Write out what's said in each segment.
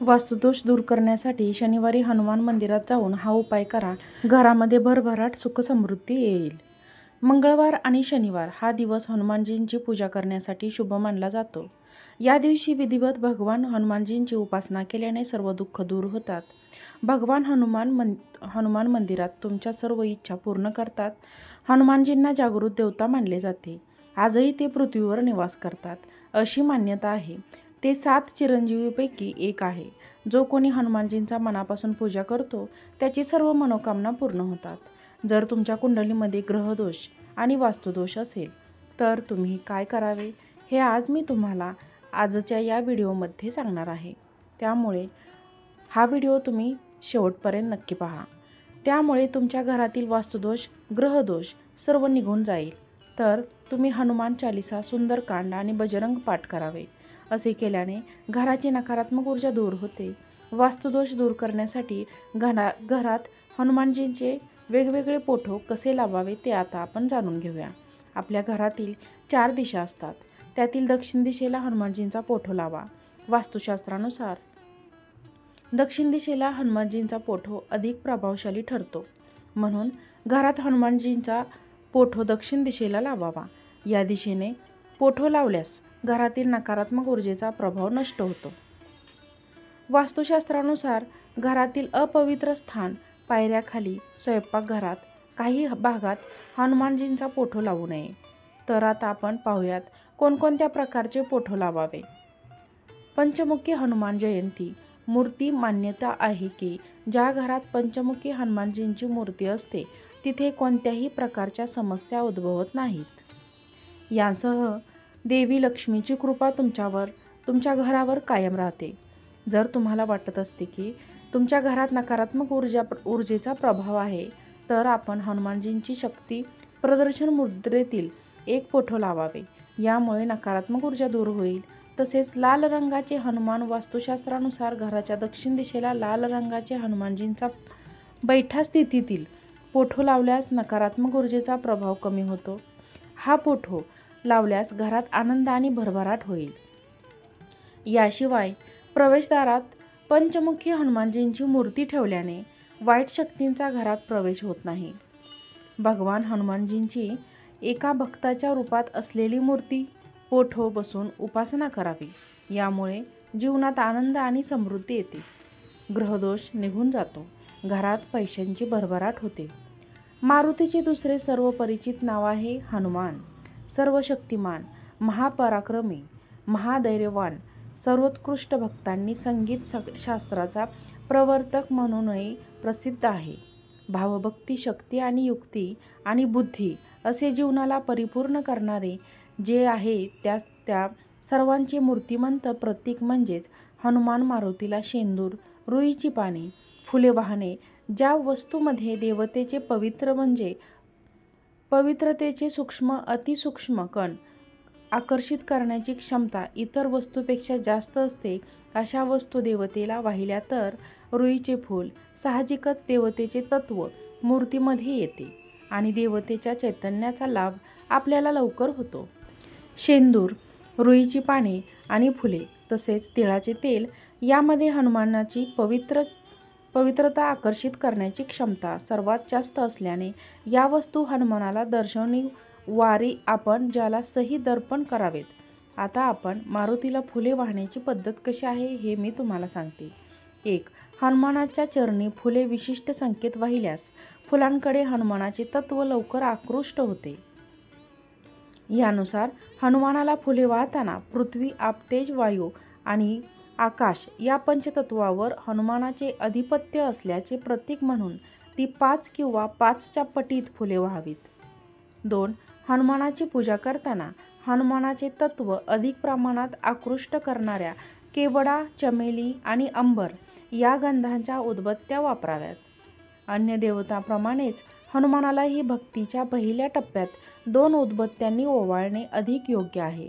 वास्तुदोष दूर करण्यासाठी शनिवारी हनुमान मंदिरात जाऊन हा उपाय करा. घरामध्ये भरभराट सुखसमृद्धी येईल. मंगळवार आणि शनिवार हा दिवस हनुमानजींची पूजा करण्यासाठी शुभ मानला जातो. या दिवशी विधिवत भगवान हनुमानजींची उपासना केल्याने सर्व दुःख दूर होतात. भगवान हनुमान मन हनुमान मंदिरात तुमच्या सर्व इच्छा पूर्ण करतात. हनुमानजींना जागृत देवता मानले जाते. आजही ते पृथ्वीवर निवास करतात. अशी मान्यता आहे. ते सात चिरंजीवीपैकी एक आहे. जो कोणी हनुमानजींचा मनापासून पूजा करतो त्याची सर्व मनोकामना पूर्ण होतात. जर तुमच्या कुंडलीमध्ये ग्रहदोष आणि वास्तुदोष असेल तर तुम्ही काय करावे? हे आज मी तुम्हाला आजच्या या व्हिडिओमध्ये सांगणार आहे. त्यामुळे हा व्हिडिओ तुम्ही शेवटपर्यंत नक्की पहा. त्यामुळे तुमच्या घरातील वास्तुदोष ग्रहदोष सर्व निघून जाईल. तर तुम्ही हनुमान चालिसा सुंदरकांड आणि बजरंग पाठ करावे. असे केल्याने घराची नकारात्मक ऊर्जा दूर होते. वास्तुदोष दूर करण्यासाठी घरा घरात हनुमानजींचे वेगवेगळे पोठो कसे लावावे ते आता आपण जाणून घेऊया. आपल्या घरातील चार दिशा असतात. त्यातील दक्षिण दिशेला हनुमानजींचा पोठो लावा. वास्तुशास्त्रानुसार दक्षिण दिशेला हनुमानजींचा पोठो अधिक प्रभावशाली ठरतो. म्हणून घरात हनुमानजींचा पोठो दक्षिण दिशेला लावावा. या दिशेने पोठो लावल्यास घरातील नकारात्मक ऊर्जेचा प्रभाव नष्ट होतो. वास्तुशास्त्रानुसार घरातील अपवित्र स्थान पायऱ्याखाली स्वयंपाकघरात काही भागात हनुमानजींचा पोठो लावू नये. तर आता आपण पाहूयात कोणकोणत्या प्रकारचे पोठो लावावे. पंचमुखी हनुमान जयंती. मूर्ती मान्यता आहे की ज्या घरात पंचमुखी हनुमानजींची मूर्ती असते तिथे कोणत्याही प्रकारच्या समस्या उद्भवत नाहीत. यासह देवी लक्ष्मीची कृपा तुमच्यावर तुमच्या घरावर कायम राहते. जर तुम्हाला वाटत असते की तुमच्या घरात नकारात्मक ऊर्जा ऊर्जेचा प्रभाव आहे तर आपण हनुमानजींची शक्ती प्रदर्शन मुद्रेतील एक पोठो लावावे. यामुळे नकारात्मक ऊर्जा दूर होईल. तसेच लाल रंगाचे हनुमान वास्तुशास्त्रानुसार घराच्या दक्षिण दिशेला लाल रंगाचे हनुमानजींचा बैठा स्थितीतील पोठो लावल्यास नकारात्मक ऊर्जेचा प्रभाव कमी होतो. हा पोठो लावल्यास घरात आनंद आणि भरभराट होईल. याशिवाय प्रवेशद्वारात पंचमुखी हनुमानजींची मूर्ती ठेवल्याने वाईट शक्तींचा घरात प्रवेश होत नाही. भगवान हनुमानजींची एका भक्ताच्या रूपात असलेली मूर्ती पोठो बसून उपासना करावी यामुळे जीवनात आनंद आणि समृद्धी येते. ग्रहदोष निघून जातो घरात पैशांची भरभराट होते. मारुतीचे दुसरे सर्व परिचित नाव आहे हनुमान. सर्वशक्तिमान महापराक्रमी महाधैर्यवान सर्वोत्कृष्ट भक्तांनी संगीत शास्त्राचा प्रवर्तक म्हणूनही प्रसिद्ध आहे. भावभक्ती शक्ती आणि युक्ती आणि बुद्धी असे जीवनाला परिपूर्ण करणारे जे आहे त्या त्या सर्वांचे मूर्तिमंत प्रतीक म्हणजेच हनुमान मारुतीला शेंदूर रुईची पाने फुले वाहने ज्या वस्तूमध्ये देवतेचे पवित्र म्हणजे पवित्रतेचे सूक्ष्म अतिसूक्ष्म कण आकर्षित करण्याची क्षमता इतर वस्तूपेक्षा जास्त असते अशा वस्तू देवतेला वाहिल्या तर रुईचे फूल साहजिकच देवतेचे तत्व मूर्तीमध्ये येते आणि देवतेच्या चैतन्याचा लाभ आपल्याला लवकर होतो. शेंदूर रुईची पाने आणि फुले तसेच तिळाचे तेल यामध्ये हनुमानाची पवित्र पवित्रता आकर्षित करण्याची क्षमता सर्वात जास्त असल्याने या वस्तू हनुमानाला दर्शवणी वारी आपण ज्याला सही दर्पण करावेत. आता आपण मारुतीला फुले वाहण्याची पद्धत कशी आहे हे मी तुम्हाला सांगते. एक हनुमानाच्या चरणी फुले विशिष्ट संकेत वाहिल्यास फुलांकडे हनुमानाचे तत्व लवकर आकृष्ट होते. यानुसार हनुमानाला फुले वाहताना पृथ्वी आपतेज वायू आणि आकाश या पंचतत्वावर हनुमानाचे अधिपत्य असल्याचे प्रतीक म्हणून ती पाच किंवा पाचच्या पटीत फुले व्हावीत. दोन हनुमानाची पूजा करताना हनुमानाचे तत्व अधिक प्रमाणात आकृष्ट करणाऱ्या केवडा चमेली आणि अंबर या गंधांच्या उदबत्त्या वापराव्यात. अन्य देवताप्रमाणेच हनुमानालाही भक्तीच्या पहिल्या टप्प्यात दोन उदबत्त्यांनी ओवाळणे अधिक योग्य आहे.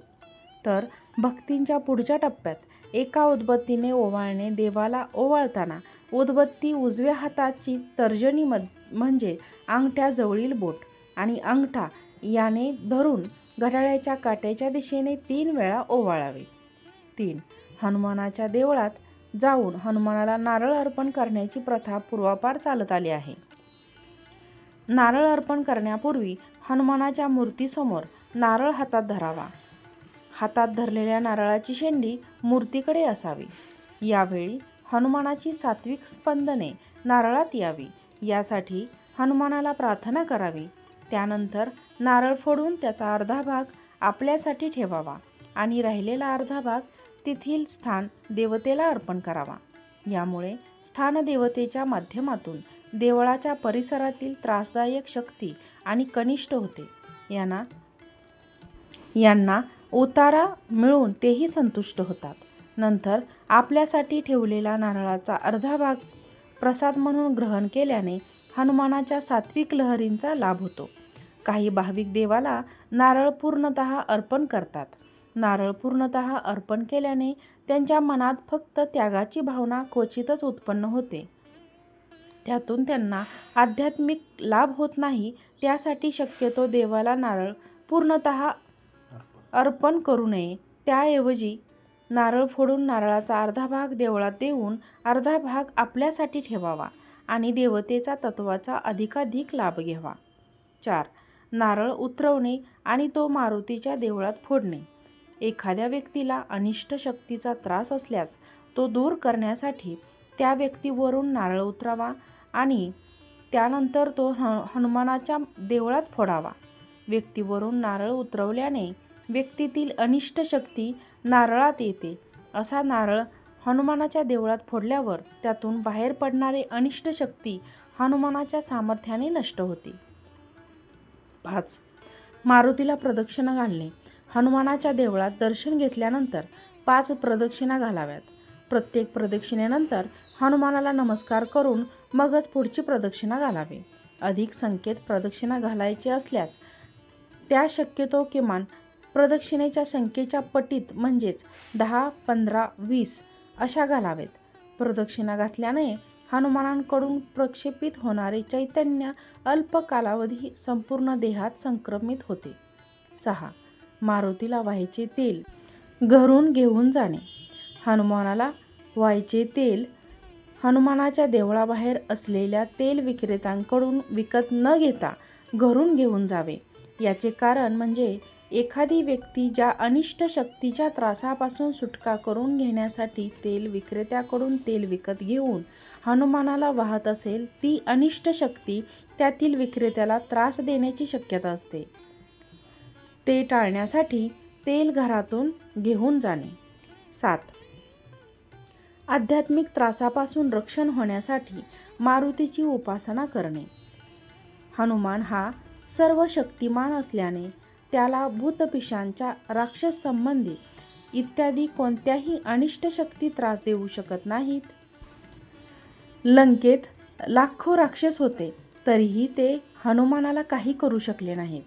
तर भक्तींच्या पुढच्या टप्प्यात एका उदबत्तीने ओवाळणे देवाला ओवाळताना उदबत्ती उजव्या हाताची तर्जनी म्हणजे अंगठ्याजवळील बोट आणि अंगठा याने धरून घड्याळ्याच्या काट्याच्या दिशेने तीन वेळा ओवाळावे. तीन. हनुमानाच्या देवळात जाऊन हनुमानाला नारळ अर्पण करण्याची प्रथा पूर्वापार चालत आली आहे. नारळ अर्पण करण्यापूर्वी हनुमानाच्या मूर्तीसमोर नारळ हातात धरावा. हातात धरलेल्या नारळाची शेंडी मूर्तीकडे असावी. यावेळी हनुमानाची सात्विक स्पंदने नारळात यावी. यासाठी हनुमानाला प्रार्थना करावी. त्यानंतर नारळ फोडून त्याचा अर्धा भाग आपल्यासाठी ठेवावा आणि राहिलेला अर्धा भाग तेथील स्थान देवतेला अर्पण करावा. यामुळे स्थानदेवतेच्या माध्यमातून देवळाच्या परिसरातील त्रासदायक शक्ती आणि कनिष्ठ होते. यांना यांना उतारा मिळून तेही संतुष्ट होतात. नंतर आपल्यासाठी ठेवलेला नारळाचा अर्धा भाग प्रसाद म्हणून ग्रहण केल्याने हनुमानाच्या सात्विक लहरींचा लाभ होतो. काही भाविक देवाला नारळ पूर्णत अर्पण करतात. नारळ पूर्णत अर्पण केल्याने त्यांच्या मनात फक्त त्यागाची भावना क्वचितच उत्पन्न होते. त्यातून त्यांना आध्यात्मिक लाभ होत नाही त्यासाठी शक्यतो देवाला नारळ पूर्णत अर्पण करू नये. त्याऐवजी नारळ फोडून नारळाचा अर्धा भाग देवळात देऊन अर्धा भाग आपल्यासाठी ठेवावा आणि देवतेचा तत्वाचा अधिकाधिक लाभ घ्यावा. चार. नारळ उतरवणे आणि तो मारुतीच्या देवळात फोडणे. एखाद्या व्यक्तीला अनिष्ट शक्तीचा त्रास असल्यास तो दूर करण्यासाठी त्या व्यक्तीवरून नारळ उतरावा आणि त्यानंतर तो ह हनुमानाच्या देवळात फोडावा. व्यक्तीवरून नारळ उतरवल्याने व्यक्तीतील अनिष्ट शक्ती नारळात येते. असा नारळ हनुमानाच्या देवळात फोडल्यावर त्यातून बाहेर पडणारे अनिष्ट शक्ती हनुमानाच्या सामर्थ्याने नष्ट होते. पाच. मारुतीला प्रदक्षिणा घालणे. हनुमानाच्या देवळात दर्शन घेतल्यानंतर पाच प्रदक्षिणा घालाव्यात. प्रत्येक प्रदक्षिणेनंतर हनुमानाला नमस्कार करून मगच पुढची प्रदक्षिणा घालावी. अधिक संख्येत प्रदक्षिणा घालायची असल्यास त्या शक्यतो किमान प्रदक्षिणेच्या संख्येच्या पटीत म्हणजेच दहा पंधरा वीस अशा घालावेत. प्रदक्षिणा घातल्याने हनुमानांकडून प्रक्षेपित होणारे चैतन्य अल्प कालावधी संपूर्ण देहात संक्रमित होते. सहा. मारुतीला व्हायचे तेल घरून घेऊन जाणे. हनुमानाला व्हायचे तेल हनुमानाच्या देवळाबाहेर असलेल्या तेल विक्रेत्यांकडून विकत न घेता घरून घेऊन जावे. याचे कारण म्हणजे एखादी व्यक्ती ज्या अनिष्ट शक्तीच्या त्रासापासून सुटका करून घेण्यासाठी तेल विक्रेत्याकडून तेल विकत घेऊन हनुमानाला वाहत असेल ती अनिष्ट शक्ती त्यातील विक्रेत्याला त्रास देण्याची शक्यता असते. ते टाळण्यासाठी तेल घरातून घेऊन जाणे. सात. आध्यात्मिक त्रासापासून रक्षण होण्यासाठी मारुतीची उपासना करणे. हनुमान हा सर्व शक्तिमान असल्याने त्याला भूतपिशांच्या राक्षस संबंधी इत्यादी कोणत्याही अनिष्ट शक्ती त्रास देऊ शकत नाहीत. लंकेत लाखो राक्षस होते तरीही ते हनुमानाला काही करू शकले नाहीत.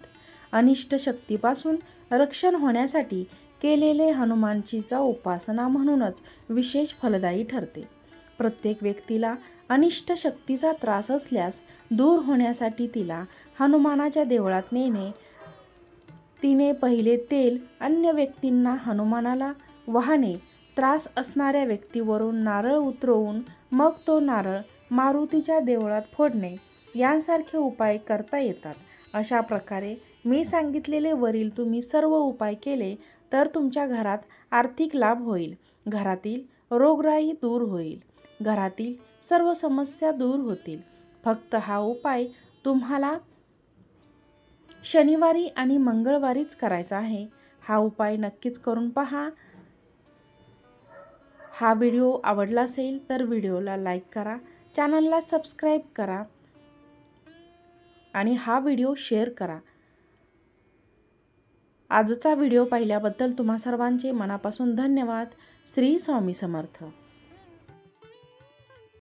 अनिष्ट शक्तीपासून रक्षण होण्यासाठी केलेले हनुमानचीचा उपासना म्हणूनच विशेष फलदायी ठरते. प्रत्येक व्यक्तीला अनिष्ट शक्तीचा त्रास असल्यास दूर होण्यासाठी तिला हनुमानाच्या देवळात नेणे तिने पहिले तेल अन्य व्यक्तींना हनुमानाला वाहणे त्रास असणाऱ्या व्यक्तीवरून नारळ उतरवून मग तो नारळ मारुतीच्या देवळात फोडणे यांसारखे उपाय करता येतात. अशा प्रकारे मी सांगितलेले वरील तुम्ही सर्व उपाय केले तर तुमच्या घरात आर्थिक लाभ होईल. घरातील रोगराई दूर होईल. घरातील सर्व समस्या दूर होतील. फक्त हा उपाय तुम्हाला शनिवारी आणि मंगळवारीच करायचा आहे. हा उपाय नक्कीच करून पहा. हा व्हिडिओ आवडला असेल तर व्हिडिओला लाईक करा. चॅनलला सबस्क्राईब करा. आणि हा व्हिडिओ शेअर करा. आजचा व्हिडिओ पाहिल्याबद्दल तुम्हा सर्वांचे मनापासून धन्यवाद. श्री स्वामी समर्थ.